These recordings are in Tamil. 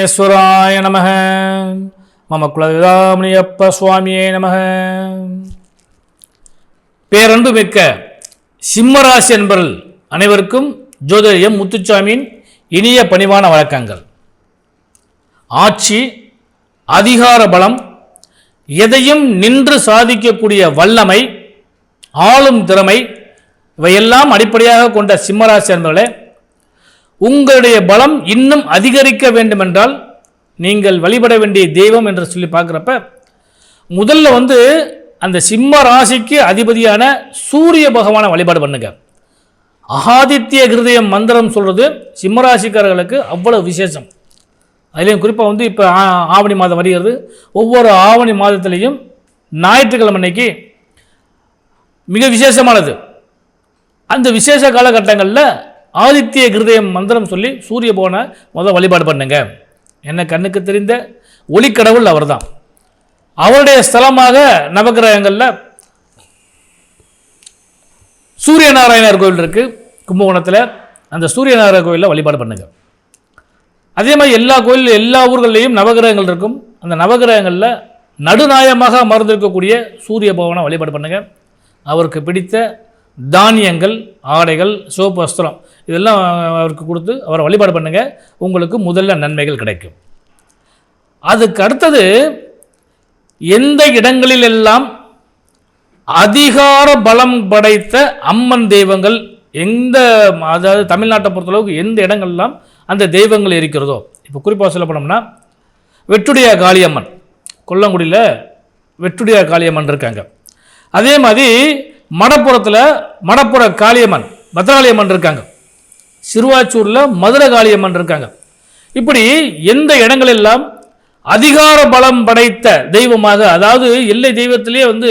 விக்னேஸ்வராய நம மம குலவிதாமணியப்ப சுவாமியே நம பேரன்பு மிக்க சிம்மராசி என்பர்கள் அனைவருக்கும் ஜோதிடம் முத்துச்சாமியின் இனிய பணிவான வழக்கங்கள் ஆட்சி அதிகார பலம் எதையும் நின்று சாதிக்கக்கூடிய வல்லமை ஆளும் திறமை இவையெல்லாம் அடிப்படையாக கொண்ட சிம்மராசி என்பர்களே உங்களுடைய பலம் இன்னும் அதிகரிக்க வேண்டுமென்றால் நீங்கள் வழிபட வேண்டிய தெய்வம் என்று சொல்லி பார்க்குறப்ப முதல்ல வந்து அந்த சிம்ம ராசிக்கு அதிபதியான சூரிய பகவானை வழிபாடு பண்ணுங்க. அகாதித்ய கிருதயம் மந்திரம் சொல்கிறது சிம்மராசிக்காரர்களுக்கு அவ்வளோ விசேஷம். அதுலேயும் குறிப்பாக வந்து இப்போ ஆவணி மாதம் வருகிறது. ஒவ்வொரு ஆவணி மாதத்துலேயும் ஞாயிற்றுக்கிழமை அன்னைக்கு மிக விசேஷமானது. அந்த விசேஷ காலகட்டங்களில் ஆதித்ய கிருதயம் மந்திரம் சொல்லி சூரிய பகவானை முதல் வழிபாடு பண்ணுங்க. என்ன கண்ணுக்கு தெரிந்த ஒளிக்கடவுள் அவர்தான். அவருடைய ஸ்தலமாக நவகிரகங்களில் சூரிய நாராயணர் கோவில் இருக்குது கும்பகோணத்தில் அந்த சூரிய நாராயண கோயிலில் வழிபாடு பண்ணுங்க. அதே மாதிரி எல்லா கோயில் எல்லா ஊர்கள்லேயும் நவகிரகங்கள் இருக்கும். அந்த நவகிரகங்களில் நடுநாயமாக அமர்ந்திருக்கக்கூடிய சூரிய பகவானை வழிபாடு பண்ணுங்க. அவருக்கு பிடித்த தானியங்கள் ஆடைகள் சோப்பு வஸ்திரம் இதெல்லாம் அவருக்கு கொடுத்து அவரை வழிபாடு பண்ணுங்கள் உங்களுக்கு முதல்ல நன்மைகள் கிடைக்கும். அதுக்கு அடுத்தது எந்த இடங்களிலெல்லாம் அதிகார பலம் படைத்த அம்மன் தெய்வங்கள் எந்த அதாவது தமிழ்நாட்டை பொறுத்தளவுக்கு எந்த இடங்கள்லாம் அந்த தெய்வங்கள் இருக்கிறதோ இப்போ குறிப்பாக சொல்ல போனோம்னா வெட்டுடைய காளியம்மன் கொல்லங்குடியில் வெற்றுடையா காளியம்மன் இருக்காங்க. அதே மாதிரி மடப்புறத்தில் மடப்புற காளியம்மன் பத்ராளியம்மன் இருக்காங்க. சிறுவாச்சூரில் மதுரை காளியம்மன் இருக்காங்க. இப்படி எந்த இடங்களெல்லாம் அதிகார பலம் படைத்த தெய்வமாக அதாவது எல்லை தெய்வத்திலே வந்து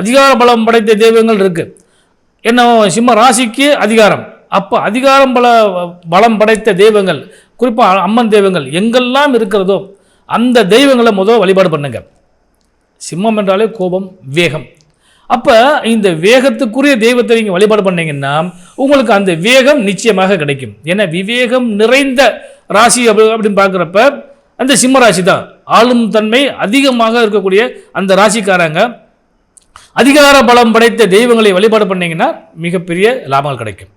அதிகார பலம் படைத்த தெய்வங்கள் இருக்குது என்ன சிம்ம ராசிக்கு அதிகாரம். அப்போ அதிகாரம் பல பலம் படைத்த தெய்வங்கள் குறிப்பாக அம்மன் தெய்வங்கள் எங்கெல்லாம் இருக்கிறதோ அந்த தெய்வங்களை முதல் வழிபாடு பண்ணுங்க. சிம்மம் என்றாலே கோபம் வேகம். அப்போ இந்த வேகத்துக்குரிய தெய்வத்தை நீங்கள் வழிபாடு பண்ணீங்கன்னா உங்களுக்கு அந்த வேகம் நிச்சயமாக கிடைக்கும். ஏன்னா விவேகம் நிறைந்த ராசி அப்படி அப்படின்னு பார்க்குறப்ப அந்த சிம்ம ராசி தான். ஆளும் தன்மை அதிகமாக இருக்கக்கூடிய அந்த ராசிக்காரங்க. அதிகார பலம் படைத்த தெய்வங்களை வழிபாடு பண்ணிங்கன்னா மிகப்பெரிய லாபங்கள் கிடைக்கும்.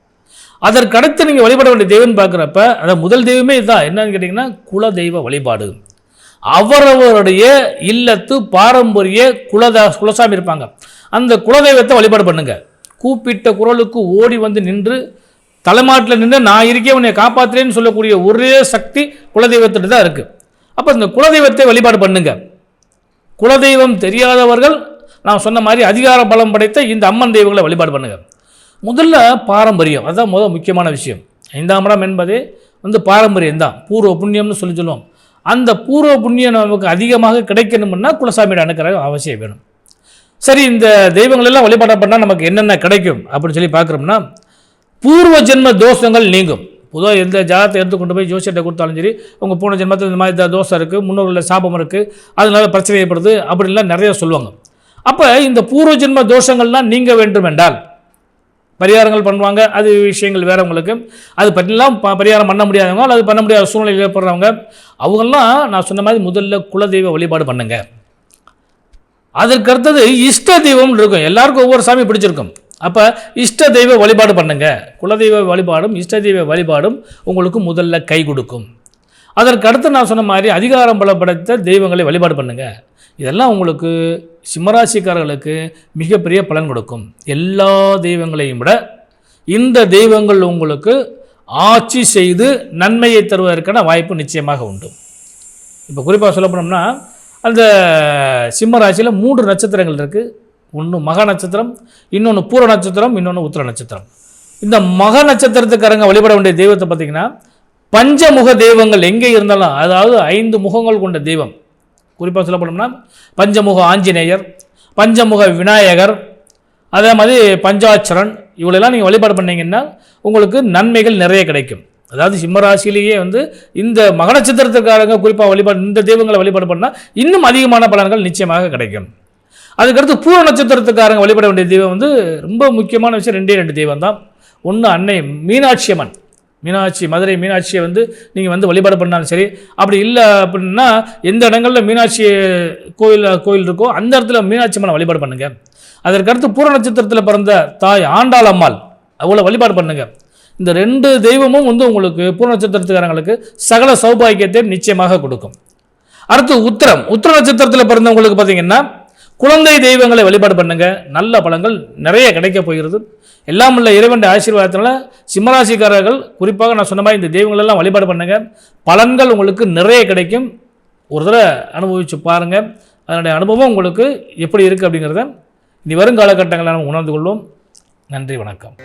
அதற்கடுத்து நீங்கள் வழிபட வேண்டிய தெய்வம்னு பார்க்குறப்ப அந்த முதல் தெய்வமே இதுதான் என்னன்னு கேட்டிங்கன்னா குல தெய்வ வழிபாடு. அவரவருடைய இல்லத்து பாரம்பரிய குலதா குலசாமி இருப்பாங்க. அந்த குலதெய்வத்தை வழிபாடு பண்ணுங்க. கூப்பிட்ட குரலுக்கு ஓடி வந்து நின்று தலைமாட்டில் நின்று நான் இருக்கே உன்னை காப்பாற்றுறேன்னு சொல்லக்கூடிய ஒரே சக்தி குலதெய்வத்திட்ட தான் இருக்குது அப்போ இந்த குலதெய்வத்தை வழிபாடு பண்ணுங்க. குலதெய்வம் தெரியாதவர்கள் நான் சொன்ன மாதிரி அதிகார பலம் படைத்த இந்த அம்மன் தெய்வங்களை வழிபாடு பண்ணுங்க. முதல்ல பாரம்பரியம் அதுதான் முதல் முக்கியமான விஷயம். ஐந்தாம் இடம் என்பதே வந்து பாரம்பரியம் தான். பூர்வ புண்ணியம்னு சொல்லி சொல்லுவோம். அந்த பூர்வ புண்ணியம் நமக்கு அதிகமாக கிடைக்கணும்னா குலசாமியோட அணுக்கிற அவசியம் வேணும். சரி இந்த தெய்வங்கள் எல்லாம் வழிபாடு பண்ணால் நமக்கு என்னென்ன கிடைக்கும் அப்படின்னு சொல்லி பார்க்குறோம்னா பூர்வ ஜென்ம தோஷங்கள் நீங்கும். பொதுவாக எந்த ஜாதத்தை எடுத்து கொண்டு போய் ஜோசியத்தை கொடுத்தாலும் சரி உங்கள் போன ஜென்மத்தில் இந்த மாதிரி தோசை இருக்குது முன்னோர்களில் சாபம் இருக்குது அதனால பிரச்சனை ஏற்படுது அப்படின்லாம் நிறைய சொல்லுவாங்க. அப்போ இந்த பூர்வ ஜென்ம தோஷங்கள்லாம் நீங்க வேண்டும் என்றால் பரிகாரங்கள் பண்ணுவாங்க அது விஷயங்கள் வேறவங்களுக்கு அது பற்றிலாம் ப பரிகாரம் பண்ண முடியாதவங்க அல்லது பண்ண முடியாத சூழ்நிலையில் ஏற்படுறவங்க அவங்கெல்லாம் நான் சொன்ன மாதிரி முதல்ல குலதெய்வ வழிபாடு பண்ணுங்க. அதற்கு அடுத்தது இஷ்ட தெய்வம் இருக்கும். எல்லாருக்கும் ஒவ்வொரு சாமி பிடிச்சிருக்கும். அப்போ இஷ்ட தெய்வ வழிபாடு பண்ணுங்க. குலதெய்வ வழிபாடும் இஷ்ட தெய்வ வழிபாடும் உங்களுக்கு முதல்ல கை கொடுக்கும். அதற்கு அடுத்து நான் சொன்ன மாதிரி அதிகாரம் பலப்படுத்த தெய்வங்களை வழிபாடு பண்ணுங்க. இதெல்லாம் உங்களுக்கு சிம்மராசிக்காரர்களுக்கு மிகப்பெரிய பலன் கொடுக்கும். எல்லா தெய்வங்களையும் விட இந்த தெய்வங்கள் உங்களுக்கு ஆட்சி செய்து நன்மையை தருவதற்கான வாய்ப்பு நிச்சயமாக உண்டு. இப்போ குறிப்பாக சொல்ல போனோம்னா அந்த சிம்ம ராசியில் மூன்று நட்சத்திரங்கள் இருக்குது ஒன்று மக நட்சத்திரம் இன்னொன்று பூர நட்சத்திரம் இன்னொன்று உத்திர நட்சத்திரம். இந்த மக நட்சத்திரத்துக்காரங்க வழிபட வேண்டிய தெய்வத்தை பார்த்தீங்கன்னா பஞ்சமுக தெய்வங்கள் எங்கே இருந்தாலும் அதாவது ஐந்து முகங்கள் கொண்ட தெய்வம். குறிப்பாக சொல்ல போனோம்னா பஞ்சமுக ஆஞ்சநேயர் பஞ்சமுக விநாயகர் அதே மாதிரி பஞ்சாட்சரன் இவளெல்லாம் நீங்கள் வழிபாடு பண்ணீங்கன்னா உங்களுக்கு நன்மைகள் நிறைய கிடைக்கும். அதாவது சிம்மராசிலேயே வந்து இந்த மகநட்சத்திரத்துக்காரங்க குறிப்பாக வழிபாடு இந்த தெய்வங்களை வழிபாடு பண்ணால் இன்னும் அதிகமான பலன்கள் நிச்சயமாக கிடைக்கும். அதுக்கடுத்து பூர நட்சத்திரத்துக்காரங்க வழிபட வேண்டிய தெய்வம் வந்து ரொம்ப முக்கியமான விஷயம் ரெண்டே ரெண்டு தெய்வம் தான். ஒன்று அன்னை மீனாட்சி அம்மன். மீனாட்சி மதுரை மீனாட்சியை வந்து நீங்கள் வந்து வழிபாடு பண்ணாலும் சரி அப்படி இல்லை அப்படின்னா எந்த இடங்களில் மீனாட்சி கோயில் கோயில் இருக்கோ அந்த இடத்துல மீனாட்சி அம்மனை வழிபாடு பண்ணுங்கள் அதற்கடுத்து பூர நட்சத்திரத்தில் பிறந்த தாய் ஆண்டாள் அம்மாள் அவ்வளோ வழிபாடு பண்ணுங்கள் இந்த ரெண்டு தெய்வமும் வந்து உங்களுக்கு பூர்ண நட்சத்திரத்துக்காரங்களுக்கு சகல சௌபாகியத்தை நிச்சயமாக கொடுக்கும். அடுத்து உத்திரம். உத்திர நட்சத்திரத்தில் பிறந்தவங்களுக்கு பார்த்தீங்கன்னா குழந்தை தெய்வங்களை வழிபாடு பண்ணுங்க. நல்ல பலங்கள் நிறைய கிடைக்க போகிறது. எல்லாம் உள்ள இறைவன் ஆசீர்வாதத்தினால சிம்மராசிக்காரர்கள் குறிப்பாக நான் சொன்ன மாதிரி இந்த தெய்வங்களெல்லாம் வழிபாடு பண்ணுங்க. பலன்கள் உங்களுக்கு நிறைய கிடைக்கும். ஒரு தடவை அனுபவித்து பாருங்கள் அதனுடைய அனுபவம் உங்களுக்கு எப்படி இருக்குது அப்படிங்கிறத இனி வரும் காலகட்டங்களில் நம்ம உணர்ந்து கொள்வோம். நன்றி வணக்கம்.